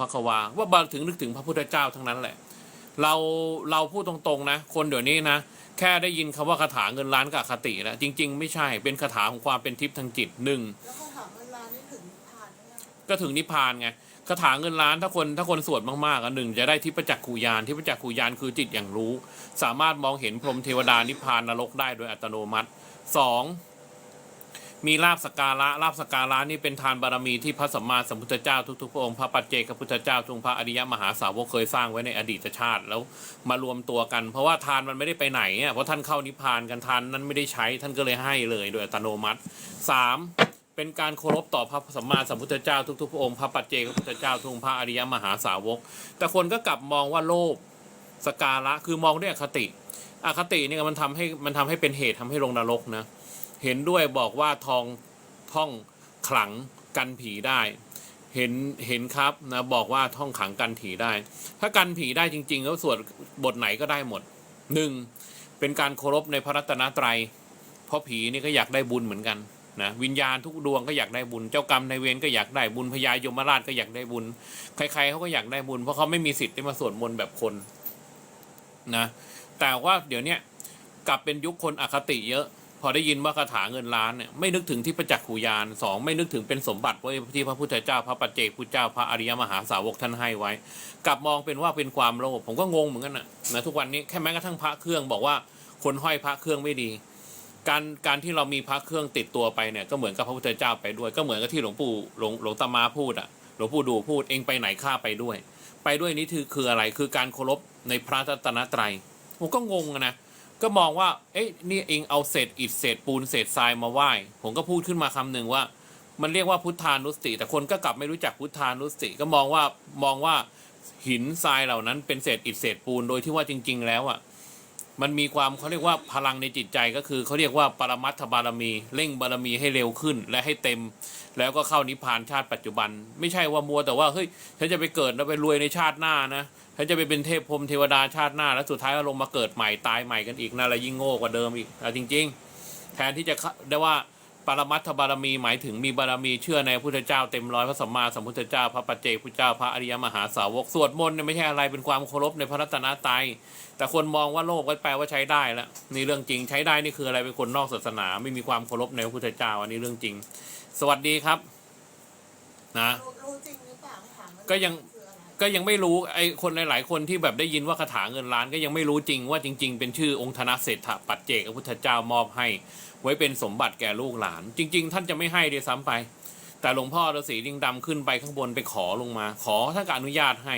พระควา ว่าบาถึงนึกถึงพระพุทธเจ้าทั้งนั้นแหละ เราเราพูดตรงๆนะ คนเดี๋ยวนี้นะ แค่ได้ยินคำว่าคาถาเงินล้านกับคติแล้วจริง ๆ ไม่ใช่เป็นคาถาของความเป็นทิพย์ทางจิตหนึ่งแล้วเขาถามเวลานี่ถึงผ่านไหมก็ถึงนิพพานไงคาถาเงินล้านถ้าคนถ้าคนสวดมากๆอะหนึ่งจะได้ทิพจักขูยานทิพจักขูยานคือจิตอย่างรู้ สามารถมองเห็นพรหมเทวดานิพพานนรกได้โดยอัตโนมัติสอง มีลาบสการะลาบสการะนี่เป็นทานบารมีที่พระสัมมาสัมพุทธเจ้าทุกๆพระองค์พระปัจเจกพุทธเจ้าทุกพระอริยมหาสาวกเคยสร้างไว้ในอดีตชาติแล้วมารวมตัวกัน เพราะว่าทานมันไม่ได้ไปไหนอะเพราะท่านเข้านิพพานกันทานนั้นไม่ได้ใช้ท่านก็เลยให้เลยโดยอัตโนมัติสามเป็นการเคารพต่อพระสัมมาสัมพุทธเจ้าทุกๆพระองค์พระปัจเจกพุทธเจ้าทุกพระอริยมหาสาวก แต่คนก็กลับมองว่าโลภสการะคือมองด้วยอคติ อคติเนี่ยมันทำให้มันทำให้เป็นเหตุทำให้ลงนรกนะ เห็นด้วยบอกว่าทองท่องขลังกันผีได้ เห็นเห็นครับนะบอกว่าท่องขังกันผีได้ ถ้ากันผีได้จริง ๆ แล้วสวดบทไหนก็ได้หมดหนึ่งเป็นการเคารพในพระรัตนตรัยเพราะผีนี่ก็อยากได้บุญเหมือนกันนะวิญญาณทุกดวงก็อยากได้บุญ เจ้ากรรมนายเวรก็อยากได้บุญพญายมราชก็อยากได้บุญ ใครๆเขาก็อยากได้บุญเพราะเขาไม่มีสิทธิ์ได้มาสวดมนต์แบบคนนะแต่ว่าเดี๋ยวนี้กลับเป็นยุคคนอคติเยอะ พอได้ยินว่าคาถาเงินล้านเนี่ยไม่นึกถึงที่ประจักษ์ขูยานสองไม่นึกถึงเป็นสมบัติไว้ที่พระพุทธเจ้าพระปัจเจกพุทธเจ้าพระอริยมหาสาวกท่านให้ไว้ กลับมองเป็นว่าเป็นความโลภผมก็งงเหมือนกันนะนะทุกวันนี้แค่แม้กระทั่งพระเครื่องบอกว่าคนห้อยพระเครื่องไม่ดี การการที่เรามีพระเครื่องติดตัวไปเนี่ยก็เหมือนกับพระพุทธเจ้าไปด้วย ก็เหมือนกับที่หลวงปู่หลวงหลวงตามาพูดอะหลวงปู่ดูพูดเองไปไหนข้าไปด้วย ไปด้วยนี่คือคืออะไรคือการเคารพในพระรัตนตรัยผมก็งงอะนะ ก็มองว่า เอ๊ะนี่เองเอาเศษอิฐเศษปูนเศษทรายมาไหว้ ผมก็พูดขึ้นมาคำหนึ่งว่า มันเรียกว่าพุทธานุสติ แต่คนก็กลับไม่รู้จักพุทธานุสติ ก็มองว่ามองว่าหินทรายเหล่านั้นเป็นเศษอิฐเศษปูนโดยที่ว่าจริง ๆ แล้วอะ มันมีความเขาเรียกว่าพลังในจิตใจก็คือเขาเรียกว่าปรมัตถบารมีเร่งบารมีให้เร็วขึ้นและให้เต็ม แล้วก็เข้านิพพานชาติปัจจุบัน ไม่ใช่ว่ามัวแต่ว่าเฮ้ยฉันจะไปเกิดแล้วไปรวยในชาติหน้านะฉันจะไปเป็นเทพพรมเทวดาชาติหน้า แล้วสุดท้ายก็ลงมาเกิดใหม่ตายใหม่กันอีกนะแล้วยิ่งโง่กว่าเดิมอีกแต่จริง ๆ แทนที่จะได้ว่า ปรมัตถบารมีหมายถึงมีบารมีเชื่อในพระพุทธเจ้าเต็มร้อยพระสัมมาสัมพุทธเจ้า พระปัจเจกพุทธเจ้าพระอริยมหาสาวกสวดมนต์เนี่ยไม่ใช่อะไรเป็นความเคารพในพระรัตนตรัยแต่คนมองว่าโลกก็แปลว่าใช้ได้แล้วนี่เรื่องจริงใช้ได้นี่คืออะไรเป็นคนนอกศาสนา ไม่มีความเคารพในพระพุทธเจ้าอันนี้เรื่องจริง สวัสดีครับ นะ รู้จริงหรือเปล่าถามว่าก็ยัง ก็ยังไม่รู้ไอ้คนหลายๆคนที่แบบได้ยินว่าคาถาเงินล้านก็ยังไม่รู้จริงว่าจริง ๆ เป็นชื่อองค์ธนเศรษฐปัจเจกพระพุทธเจ้ามอบให้ ไว้เป็นสมบัติแก่ลูกหลาน จริง ๆ ท่านจะไม่ให้ด้วยซ้ำไป แต่หลวงพ่อฤาษีลิงดำขึ้นไปข้างบนไปขอลงมา ขอท่านก็อนุญาตให้